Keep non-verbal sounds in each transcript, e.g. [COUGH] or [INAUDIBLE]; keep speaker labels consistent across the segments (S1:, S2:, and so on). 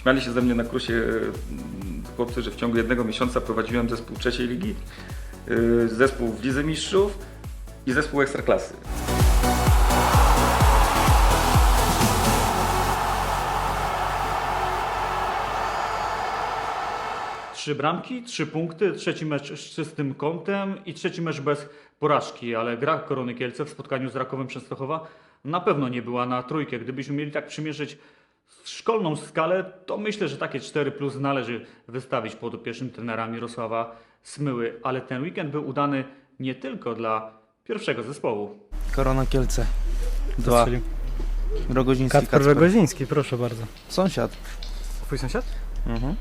S1: Śmiali się ze mnie na kursie e, chłopcy, że w ciągu jednego miesiąca prowadziłem zespół trzeciej ligi, e, zespół w Lidze Mistrzów i zespół Ekstraklasy.
S2: Trzy bramki, trzy punkty, trzeci mecz z czystym kątem i trzeci mecz bez porażki, ale gra Korony Kielce w spotkaniu z Rakowem Częstochowa na pewno nie była na trójkę. Gdybyśmy mieli tak przymierzyć szkolną skalę, to myślę, że takie 4 plus należy wystawić pod pierwszym trenera Mirosława Smyły, ale ten weekend był udany nie tylko dla pierwszego zespołu.
S3: Korona Kielce. Dwa. Rogoziński
S4: Kacper
S3: Kacper.
S4: Rogoziński, proszę bardzo.
S3: Sąsiad.
S4: Twój sąsiad?
S3: Mhm.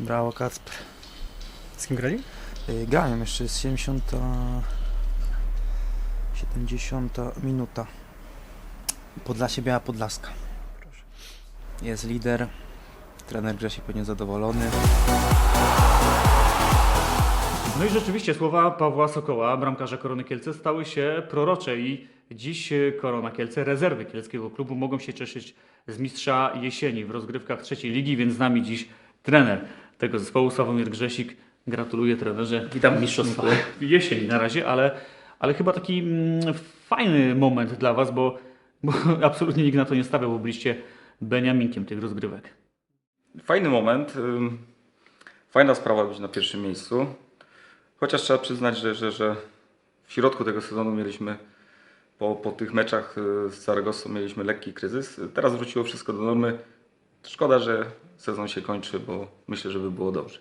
S3: Brawo Kacper.
S4: Z kim grali?
S3: Y, Grałem jeszcze, jest 70. 70 minuta. Podlasie Biała Podlaska. Jest lider. Trener Grzesiek pewnie zadowolony.
S2: No i rzeczywiście słowa Pawła Sokoła, bramkarza Korony Kielce, stały się prorocze i dziś Korona Kielce, rezerwy kielskiego klubu mogą się cieszyć z mistrza jesieni w rozgrywkach trzeciej ligi, więc z nami dziś trener tego zespołu, Sławomir Grzesik. Gratuluję trenerze. Witam mistrzostwa jesieni na razie, ale, ale chyba taki mm, fajny moment dla Was, bo, bo [LAUGHS] absolutnie nikt na to nie stawiał, bo byliście Beniaminkiem tych rozgrywek.
S1: Fajny moment, fajna sprawa być na pierwszym miejscu. Chociaż trzeba przyznać, że, że, że w środku tego sezonu mieliśmy po, po tych meczach y, z Zaragosą mieliśmy lekki kryzys. Teraz wróciło wszystko do normy. Szkoda, że sezon się kończy, bo myślę, że by było dobrze.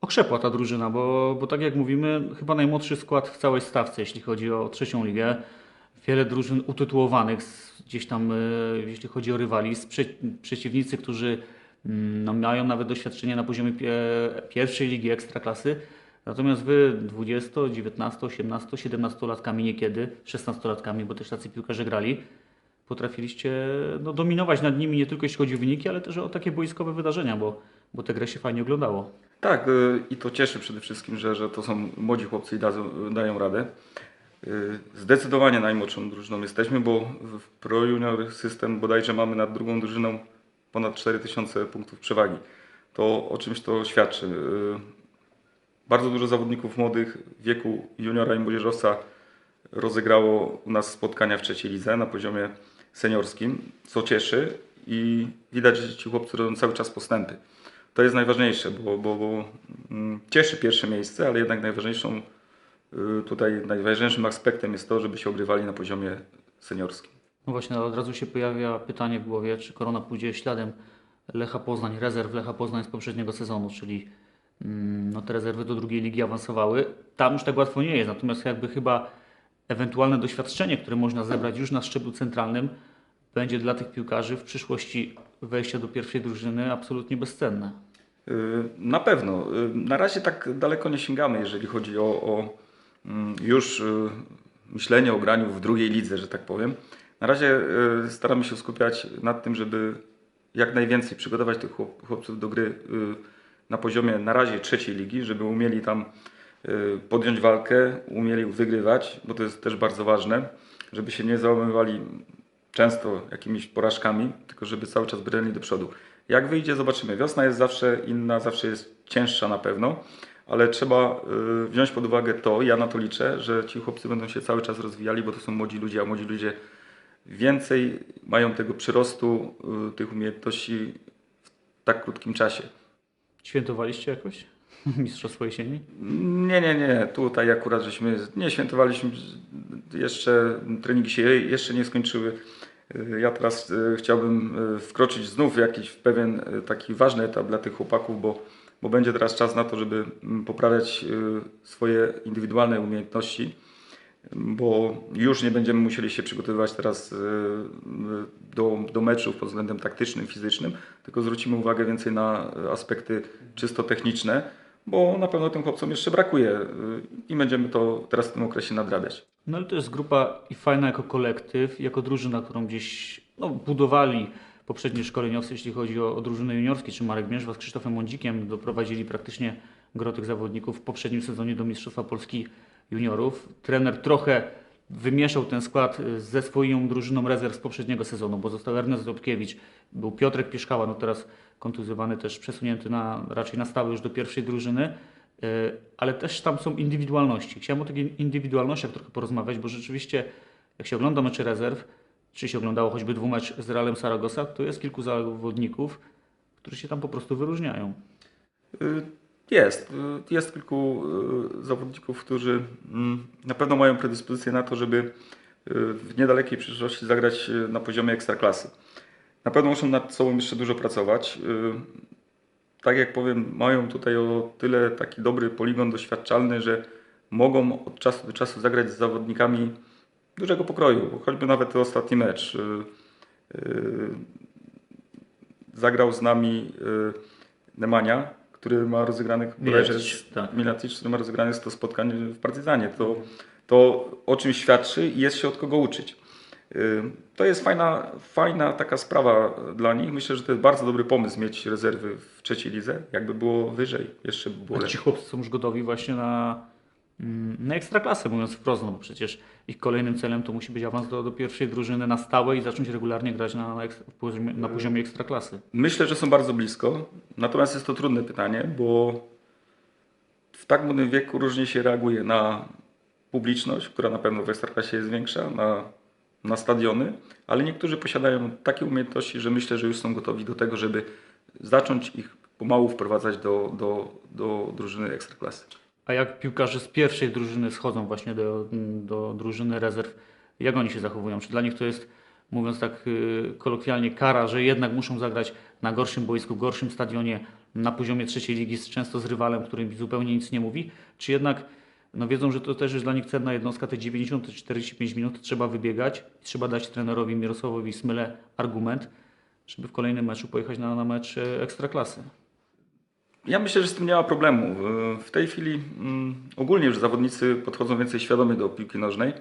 S2: Okrzepła ta drużyna, bo, bo tak jak mówimy, chyba najmłodszy skład w całej stawce, jeśli chodzi o trzecią ligę. Wiele drużyn utytułowanych gdzieś tam, e, jeśli chodzi o rywali, przeciwnicy, którzy mm, no, mają nawet doświadczenie na poziomie pie pierwszej ligi ekstraklasy. Natomiast wy 20, 19, 18, 17 latkami niekiedy, 16 latkami, bo też tacy piłkarze grali, potrafiliście no, dominować nad nimi nie tylko jeśli chodzi o wyniki, ale też o takie boiskowe wydarzenia, bo, bo tę się fajnie oglądało.
S1: Tak, y, i to cieszy przede wszystkim, że, że to są młodzi chłopcy i dają radę. Y, Zdecydowanie najmłodszą drużyną jesteśmy, bo w Pro Junior system bodajże mamy nad drugą drużyną ponad 4000 punktów przewagi. To o czymś to świadczy. Y, Bardzo dużo zawodników młodych w wieku juniora i młodzieżowca rozegrało u nas spotkania w trzeciej lidze na poziomie seniorskim, co cieszy i widać, że ci chłopcy robią cały czas postępy. To jest najważniejsze, bo, bo, bo mm, cieszy pierwsze miejsce, ale jednak najważniejszą tutaj najważniejszym aspektem jest to, żeby się ogrywali na poziomie seniorskim.
S2: No właśnie, od razu się pojawia pytanie w głowie, czy Korona pójdzie śladem Lecha Poznań, rezerw Lecha Poznań z poprzedniego sezonu, czyli mm, no, te rezerwy do drugiej ligi awansowały. Tam już tak łatwo nie jest, natomiast jakby chyba ewentualne doświadczenie, które można zebrać już na szczeblu centralnym, będzie dla tych piłkarzy w przyszłości wejścia do pierwszej drużyny absolutnie bezcenne.
S1: Y, Na pewno. Y, Na razie tak daleko nie sięgamy, jeżeli chodzi o, o już y, myślenie o graniu w drugiej lidze, że tak powiem. Na razie y, staramy się skupiać nad tym, żeby jak najwięcej przygotować tych chłop- chłopców do gry y, na poziomie na razie trzeciej ligi, żeby umieli tam podjąć walkę, umieli wygrywać, bo to jest też bardzo ważne, żeby się nie załamywali często jakimiś porażkami, tylko żeby cały czas brnęli do przodu. Jak wyjdzie, zobaczymy. Wiosna jest zawsze inna, zawsze jest cięższa na pewno, ale trzeba y, wziąć pod uwagę to, ja na to liczę, że ci chłopcy będą się cały czas rozwijali, bo to są młodzi ludzie, a młodzi ludzie więcej mają tego przyrostu y, tych umiejętności w tak krótkim czasie.
S2: Świętowaliście jakoś [LAUGHS] Mistrzostwo Jesieni?
S1: Nie, nie, nie. Tutaj akurat żeśmy nie świętowaliśmy. Jeszcze treningi się jeszcze nie skończyły. Y, Ja teraz y, chciałbym y, wkroczyć znów w jakiś pewien y, taki ważny etap dla tych chłopaków, bo, bo będzie teraz czas na to, żeby mm, poprawiać y, swoje indywidualne umiejętności, bo już nie będziemy musieli się przygotowywać teraz y, y, do, do meczów pod względem taktycznym, fizycznym, tylko zwrócimy uwagę więcej na aspekty czysto techniczne, bo na pewno tym chłopcom jeszcze brakuje i będziemy to teraz w tym okresie nadrabiać.
S2: No ale to jest grupa i fajna jako kolektyw, jako drużyna, którą gdzieś no, budowali poprzedni szkoleniowcy, jeśli chodzi o, o drużyny juniorskie, czy Marek Mierzwa z Krzysztofem Mądzikiem doprowadzili praktycznie gro tych zawodników w poprzednim sezonie do Mistrzostwa Polski Juniorów. Trener trochę wymieszał ten skład y, ze swoją drużyną rezerw z poprzedniego sezonu, bo został Ernest Dobkiewicz, był Piotrek Pieszkała, no teraz kontuzjowany też przesunięty na, raczej na stałe już do pierwszej drużyny, y, ale też tam są indywidualności. Chciałem o takich indywidualnościach trochę porozmawiać, bo rzeczywiście jak się ogląda mecze rezerw, czy się oglądało choćby dwumecz z Realem Saragossa, to jest kilku zawodników, którzy się tam po prostu wyróżniają.
S1: Y, Jest. y, Jest kilku y, zawodników, którzy mm, na pewno mają predyspozycję na to, żeby w niedalekiej przyszłości zagrać na poziomie ekstraklasy. Na pewno muszą nad sobą jeszcze dużo pracować. Tak jak powiem, mają tutaj o tyle taki dobry poligon doświadczalny, że mogą od czasu do czasu zagrać z zawodnikami dużego pokroju, choćby nawet ostatni mecz. y, y, Zagrał z nami y, Nemanja, który ma rozegranych
S2: Milatic, tak.
S1: Milatic, który ma rozegrane 100 spotkań w Partyzanie. To, to o czymś świadczy i jest się od kogo uczyć. To jest fajna, fajna taka sprawa dla nich. Myślę, że to jest bardzo dobry pomysł mieć rezerwy w trzeciej lidze. Jakby było wyżej, jeszcze by było
S2: A ci
S1: lepiej.
S2: chłopcy są już gotowi właśnie na, na ekstraklasę, mówiąc wprost, no bo przecież ich kolejnym celem to musi być awans do, do pierwszej drużyny na stałe i zacząć regularnie grać na, na, eks- w poziomie, na poziomie ekstraklasy.
S1: Myślę, że są bardzo blisko. Natomiast jest to trudne pytanie, bo w tak młodym wieku różnie się reaguje na publiczność, która na pewno w Ekstraklasie jest większa, na, na stadiony, ale niektórzy posiadają takie umiejętności, że myślę, że już są gotowi do tego, żeby zacząć ich pomału wprowadzać do, do, do drużyny Ekstraklasy.
S2: A jak piłkarze z pierwszej drużyny schodzą właśnie do, do drużyny rezerw, jak oni się zachowują? Czy dla nich to jest, mówiąc tak y, kolokwialnie, kara, że jednak muszą zagrać na gorszym boisku, gorszym stadionie, na poziomie trzeciej ligi, często z rywalem, który zupełnie nic nie mówi? Czy jednak no wiedzą, że to też jest dla nich cenna jednostka, te 90-45 minut trzeba wybiegać, trzeba dać trenerowi Mirosławowi Smyle argument, żeby w kolejnym meczu pojechać na, na mecz e, ekstraklasy?
S1: Ja myślę, że z tym nie ma problemu. W tej chwili mm, ogólnie już zawodnicy podchodzą więcej świadomie do piłki nożnej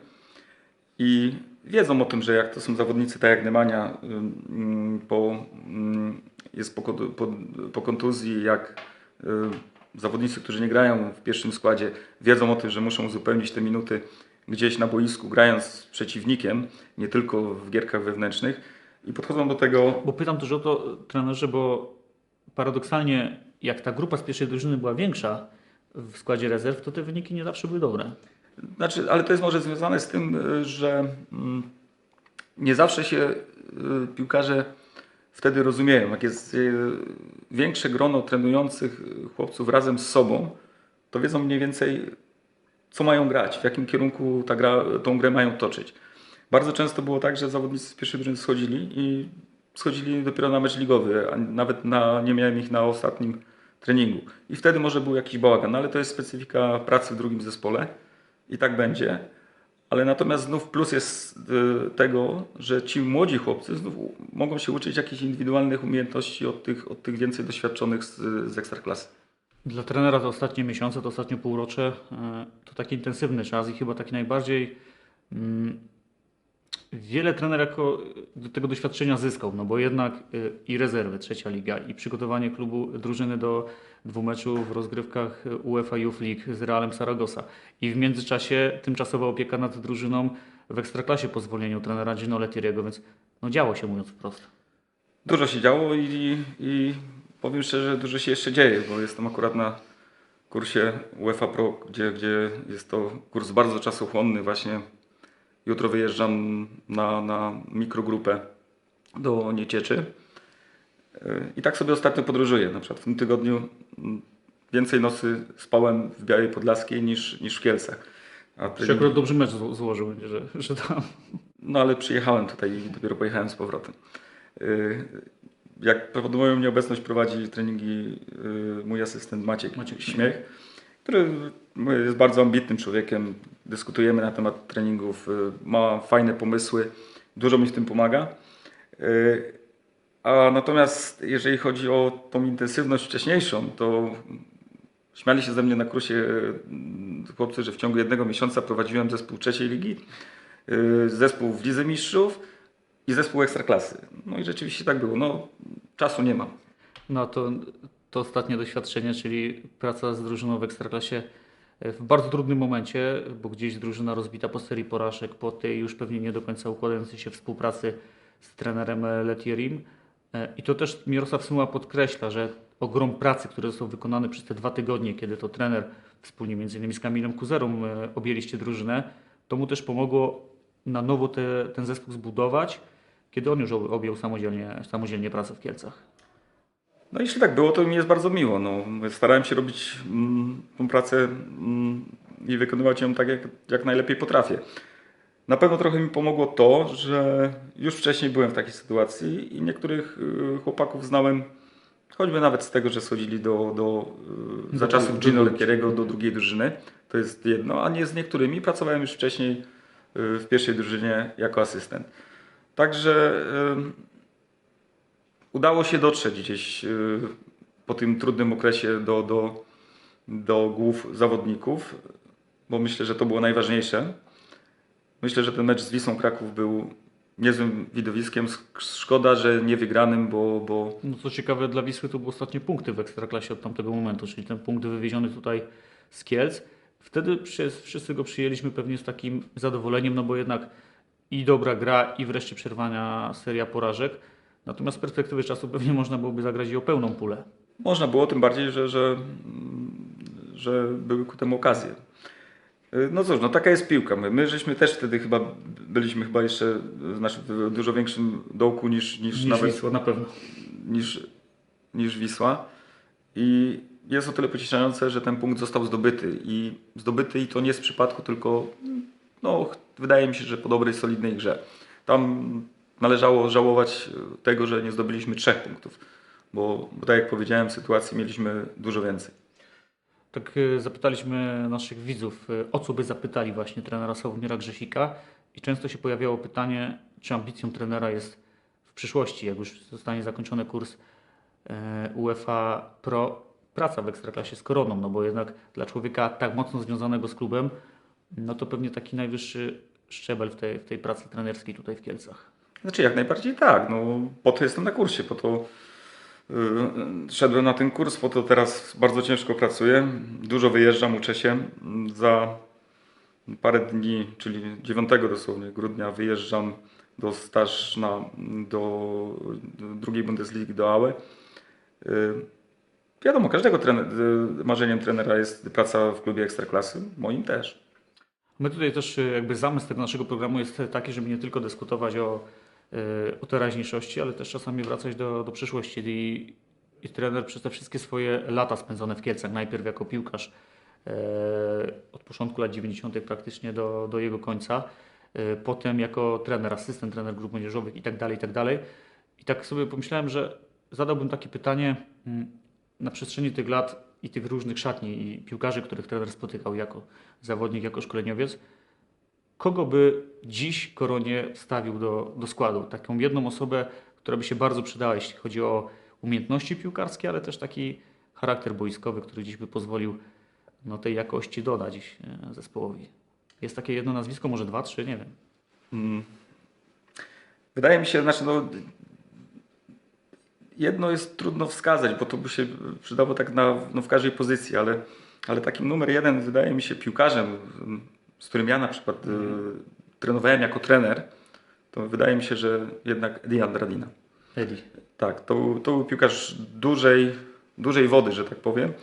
S1: i wiedzą o tym, że jak to są zawodnicy tak jak Nemanja ym, po, ym, jest po, po, po kontuzji, jak y, zawodnicy, którzy nie grają w pierwszym składzie, wiedzą o tym, że muszą uzupełnić te minuty gdzieś na boisku, grając z przeciwnikiem, nie tylko w gierkach wewnętrznych i podchodzą do tego
S2: Bo pytam też o to, trenerze, bo paradoksalnie, jak ta grupa z pierwszej drużyny była większa w składzie rezerw, to te wyniki nie zawsze były dobre.
S1: Znaczy, ale to jest może związane z tym, y, że mm, nie zawsze się y, piłkarze wtedy rozumieją. Jak jest y, większe grono trenujących chłopców razem z sobą, to wiedzą mniej więcej, co mają grać, w jakim kierunku ta gra, tą grę mają toczyć. Bardzo często było tak, że zawodnicy z pierwszej drużyny schodzili i schodzili dopiero na mecz ligowy, a nawet na, nie miałem ich na ostatnim treningu. I wtedy może był jakiś bałagan, no ale to jest specyfika pracy w drugim zespole i tak będzie. Ale natomiast znów plus jest y, tego, że ci młodzi chłopcy znów mogą się uczyć jakichś indywidualnych umiejętności od tych, od tych więcej doświadczonych z, z ekstraklasy.
S2: Dla trenera te ostatnie miesiące, to ostatnie półrocze e, to taki intensywny czas i chyba taki najbardziej mm, wiele trener jako do tego doświadczenia zyskał, no bo jednak y, i rezerwy, trzecia liga i przygotowanie klubu, drużyny do dwóch meczów w rozgrywkach UEFA Youth League z Realem Saragossa i w międzyczasie tymczasowa opieka nad drużyną w Ekstraklasie po zwolnieniu trenera Gino Lettieriego, więc no działo się mówiąc wprost.
S1: Dużo się działo i, i powiem szczerze, dużo się jeszcze dzieje, bo jestem akurat na kursie UEFA Pro, gdzie, gdzie jest to kurs bardzo czasochłonny. Właśnie jutro wyjeżdżam na, na mikrogrupę do Niecieczy. Yy, I tak sobie ostatnio podróżuję. Na przykład w tym tygodniu mm, więcej nocy spałem w Białej Podlaskiej niż, niż w Kielcach. A
S2: Się
S1: trening-
S2: akurat dobry mecz zło- złożył, że, że tam
S1: no ale przyjechałem tutaj i dopiero pojechałem z powrotem. Yy, Jak powodu moją nieobecność prowadzi treningi yy, mój asystent Maciek,
S2: Maciek
S1: Śmiech, który jest bardzo ambitnym człowiekiem. Dyskutujemy na temat treningów, yy, ma fajne pomysły, dużo mi w tym pomaga. Yy, A natomiast jeżeli chodzi o tą intensywność wcześniejszą, to śmiali się ze mnie na kursie yy, chłopcy, że w ciągu jednego miesiąca prowadziłem zespół trzeciej ligi, zespół w Lidze Mistrzów i zespół Ekstraklasy. No i rzeczywiście tak było. No, czasu nie mam.
S2: No to, to ostatnie doświadczenie, czyli praca z drużyną w Ekstraklasie e, w bardzo trudnym momencie, bo gdzieś drużyna rozbita po serii porażek, po tej już pewnie nie do końca układającej się współpracy z trenerem e, Letierim. E, I to też Mirosław Smuła podkreśla, że ogrom pracy, które został wykonany przez te dwa tygodnie, kiedy to trener wspólnie między innymi z Kamilem Kuzerą objęliście drużynę, to mu też pomogło na nowo te, ten zespół zbudować, kiedy on już ob- objął samodzielnie, samodzielnie pracę w Kielcach.
S1: No jeśli tak było, to mi jest bardzo miło. No, starałem się robić mm, tą pracę mm, i wykonywać ją tak, jak, jak najlepiej potrafię. Na pewno trochę mi pomogło to, że już wcześniej byłem w takiej sytuacji i niektórych y, chłopaków znałem, choćby nawet z tego, że schodzili do, do, y, za
S2: Do-
S1: czasów
S2: do
S1: Gino. Lekieriego do drugiej drużyny. To jest jedno, a nie z niektórymi pracowałem już wcześniej y, w pierwszej drużynie jako asystent. Także udało się dotrzeć gdzieś y, po tym trudnym okresie do, do, do głów zawodników, bo myślę, że to było najważniejsze. Myślę, że ten mecz z Wisłą Kraków był niezłym widowiskiem. Sk- Szkoda, że nie wygranym, bo, bo
S2: No co ciekawe, dla Wisły to były ostatnie punkty w Ekstraklasie od tamtego momentu, czyli ten punkt wywieziony tutaj z Kielc. Wtedy wszyscy go przyjęliśmy pewnie z takim zadowoleniem, no bo jednak i dobra gra, i wreszcie przerwania seria porażek. Natomiast z perspektywy czasu pewnie można byłoby zagrać o pełną pulę.
S1: można było, tym bardziej, że, że, że były ku temu okazje. No cóż, no taka jest piłka. My, my żeśmy też wtedy chyba byliśmy chyba jeszcze znaczy, w dużo większym dołku niż, niż,
S2: Niż
S1: nawet
S2: Wisła na pewno.
S1: niż, niż Wisła. I jest o tyle pocieszające, że ten punkt został zdobyty. I zdobyty i to nie z przypadku, tylko no, wydaje mi się, że po dobrej, solidnej grze. Tam należało żałować e, tego, że nie zdobyliśmy trzech punktów. Bo, bo tak jak powiedziałem, sytuacji mieliśmy dużo więcej.
S2: Tak e, zapytaliśmy naszych widzów, e, o co by zapytali właśnie trenera Sławomira Grzesika i często się pojawiało pytanie, czy ambicją trenera jest w przyszłości, jak już zostanie zakończony kurs UEFA Pro, praca w Ekstraklasie z Koroną, no bo jednak dla człowieka tak mocno związanego z klubem, no to pewnie taki najwyższy szczebel w tej, w tej pracy trenerskiej tutaj w Kielcach.
S1: Znaczy jak najbardziej tak. No, po to jestem na kursie, po to y, szedłem na ten kurs, po to teraz bardzo ciężko pracuję. Dużo wyjeżdżam, uczę się. Za parę dni, czyli 9 dosłownie grudnia wyjeżdżam do staż na, do, drugiej Bundesligi do Aue. Y, Wiadomo, każdego trener, y, marzeniem trenera jest praca w klubie Ekstraklasy, moim też.
S2: My tutaj też e, jakby zamysł tego naszego programu jest taki, żeby nie tylko dyskutować o, o teraźniejszości, ale też czasami wracać do, do przyszłości. I, I trener przez te wszystkie swoje lata spędzone w Kielcach, najpierw jako piłkarz e, od początku lat 90. praktycznie do, do jego końca, e, potem jako trener, asystent, trener grup młodzieżowych i tak dalej, i tak dalej. I tak sobie pomyślałem, że zadałbym takie pytanie mm, na przestrzeni tych lat i tych różnych szatni i piłkarzy, których trener spotykał jako zawodnik, jako szkoleniowiec, kogo by dziś Koronie wstawił do, do składu? Taką jedną osobę, która by się bardzo przydała, jeśli chodzi o umiejętności piłkarskie, ale też taki charakter boiskowy, który dziś by pozwolił no, tej jakości dodać e, zespołowi. Jest takie jedno nazwisko, może dwa, trzy, nie wiem.
S1: Mm. Wydaje mi się, znaczy no, jedno jest trudno wskazać, bo to by się przydało tak na, no w każdej pozycji, ale, ale takim numer jeden wydaje mi się piłkarzem, z którym ja na przykład y, trenowałem jako trener, to wydaje mi się, że jednak Eddie Andradina.
S2: Edi.
S1: Tak, to, to był piłkarz dużej, dużej wody, że tak powiem.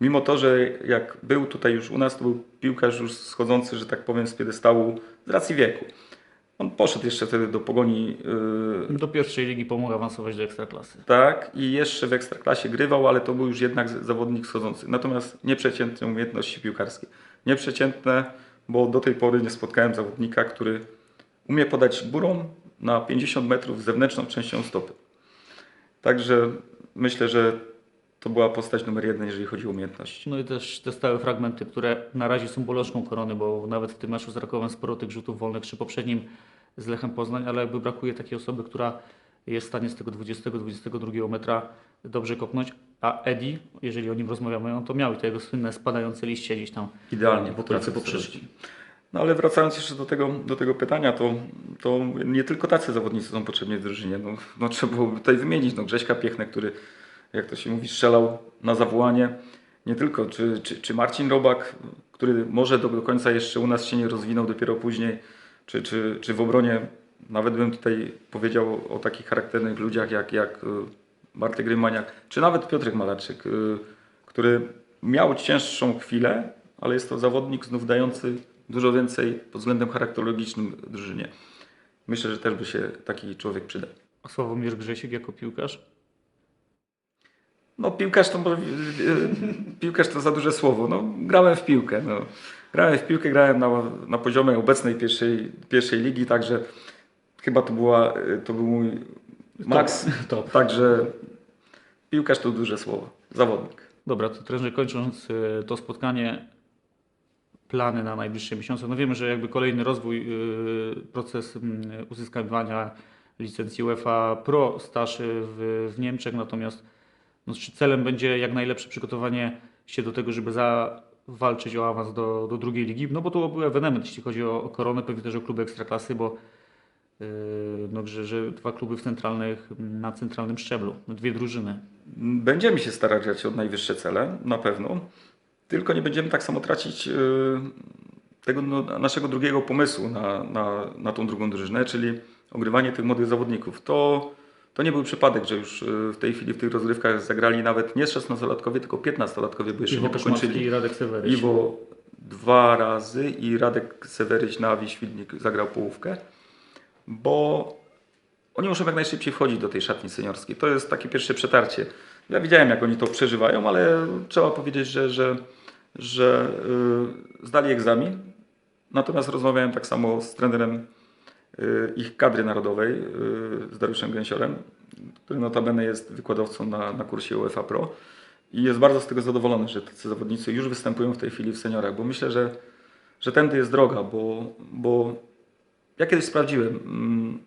S1: Mimo to, że jak był tutaj już u nas, to był piłkarz już schodzący, że tak powiem, z piedestału z racji wieku. On poszedł jeszcze wtedy do pogoni, yy,
S2: Do pierwszej ligi pomógł awansować do ekstraklasy.
S1: tak, i jeszcze w ekstraklasie grywał, ale to był już jednak zawodnik schodzący. Natomiast nieprzeciętne umiejętności piłkarskie. Nieprzeciętne, bo do tej pory nie spotkałem zawodnika, który umie podać górą na 50 metrów zewnętrzną częścią stopy. Także myślę, że to była postać numer jeden, jeżeli chodzi o umiejętności.
S2: No i też te stałe fragmenty, które na razie są bolączką korony, bo nawet w tym meczu z Rakowem sporo tych rzutów wolnych, przy poprzednim z Lechem Poznań, ale jakby brakuje takiej osoby, która jest w stanie z tego 20-22 metra dobrze kopnąć. A Edi, jeżeli o nim rozmawiamy, on to miał te jego słynne spadające liście gdzieś tam
S1: Idealnie
S2: okolicy
S1: potrafił
S2: poprzeczki.
S1: No ale wracając jeszcze do tego, do tego pytania, to, to nie tylko tacy zawodnicy są potrzebni w drużynie. No, no trzeba byłoby tutaj wymienić no, Grześka Piechnę, który, jak to się mówi, strzelał na zawołanie. nie tylko, czy, czy, czy Marcin Robak, który może do, do końca jeszcze u nas się nie rozwinął, dopiero później, czy, czy, czy w obronie, nawet bym tutaj powiedział o takich charakternych ludziach jak, jak y, Bartek Grymaniak, czy nawet Piotrek Malarczyk, y, który miał cięższą chwilę, ale jest to zawodnik znów dający dużo więcej pod względem charakterologicznym drużynie. Myślę, że też by się taki człowiek przydał.
S2: A Sławomir Grzesiek jako piłkarz?
S1: No piłkarz to, może- y, piłkarz to za duże słowo. No, grałem w piłkę. No. Grałem w piłkę, grałem na, na poziomie obecnej pierwszej, pierwszej ligi, także chyba to, była, y, to był mój maks.
S2: Top.
S1: Także piłkarz to duże słowo. Zawodnik.
S2: Dobra, to trenerze kończąc y, to spotkanie, plany na najbliższe miesiące. No wiemy, że jakby kolejny rozwój, y, proces uzyskiwania licencji UEFA Pro, staż y, w, w Niemczech, natomiast no, czy celem będzie jak najlepsze przygotowanie się do tego, żeby zawalczyć o awans do, do drugiej ligi, no bo to był ewenement, jeśli chodzi o, o koronę, pewnie też o kluby ekstraklasy, bo no, że, że dwa kluby w centralnych, na centralnym szczeblu, no, dwie drużyny.
S1: Będziemy się starać grać od najwyższe cele, na pewno. Tylko nie będziemy tak samo tracić y, tego no, naszego drugiego pomysłu na, na, na tą drugą drużynę, czyli ogrywanie tych młodych zawodników. To, to nie był przypadek, że już y, w tej chwili w tych rozgrywkach zagrali nawet nie 16-latkowie, tylko 15-latkowie, bo jeszcze
S2: Iwo
S1: nie pokończyli.
S2: i Radek Seweryś.
S1: Iwo dwa razy i Radek Seweryś na Wiświdnik zagrał połówkę, bo oni muszą jak najszybciej wchodzić do tej szatni seniorskiej. To jest takie pierwsze przetarcie. Ja widziałem, jak oni to przeżywają, ale trzeba powiedzieć, że, że, że yy, zdali egzamin. Natomiast rozmawiałem tak samo z trenerem yy, ich kadry narodowej, yy, z Dariuszem Gęsiorem, który notabene jest wykładowcą na, na kursie UEFA Pro. I jest bardzo z tego zadowolony, że tacy zawodnicy już występują w tej chwili w seniorach, bo myślę, że, że tędy jest droga, bo, bo ja kiedyś sprawdziłem. mm,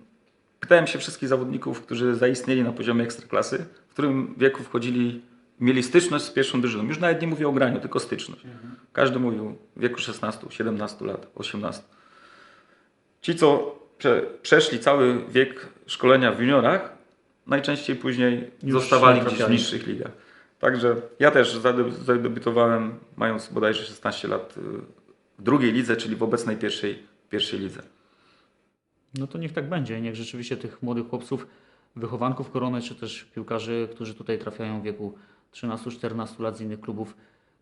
S1: Pytałem się wszystkich zawodników, którzy zaistnieli na poziomie ekstraklasy, w którym wieku wchodzili, mieli styczność z pierwszą drużyną. Już nawet nie mówię o graniu, tylko styczność. Każdy mówił w wieku 16, 17 lat, 18. Ci, co prze, przeszli cały wiek szkolenia w juniorach, najczęściej później
S2: Już
S1: zostawali gdzieś w niższych ligach. Także ja też zade- zadebiutowałem mając bodajże 16 lat y, w drugiej lidze, czyli w obecnej pierwszej, pierwszej lidze.
S2: No to niech tak będzie. Niech rzeczywiście tych młodych chłopców, wychowanków korony, czy też piłkarzy, którzy tutaj trafiają w wieku 13-14 lat z innych klubów,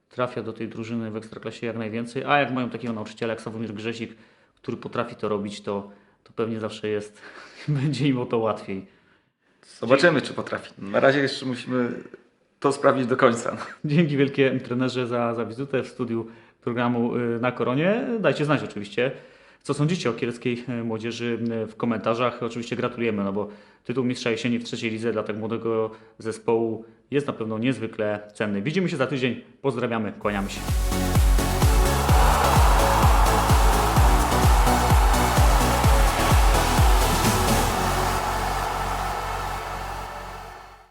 S2: trafia do tej drużyny w Ekstraklasie jak najwięcej. A jak mają takiego nauczyciela jak Sławomir Grzesik, który potrafi to robić, to, to pewnie zawsze jest, [LAUGHS] będzie im o to łatwiej.
S1: Zobaczymy, czy potrafi. Na razie jeszcze musimy to sprawdzić do końca.
S2: Dzięki wielkie trenerze za, za wizytę w studiu programu y, na Koronie. Dajcie znać oczywiście, co sądzicie o kielskiej y, młodzieży w komentarzach. Oczywiście gratulujemy, no bo tytuł mistrza jesieni w trzeciej lidze dla tak młodego zespołu jest na pewno niezwykle cenny. Widzimy się za tydzień. Pozdrawiamy, kłaniamy się.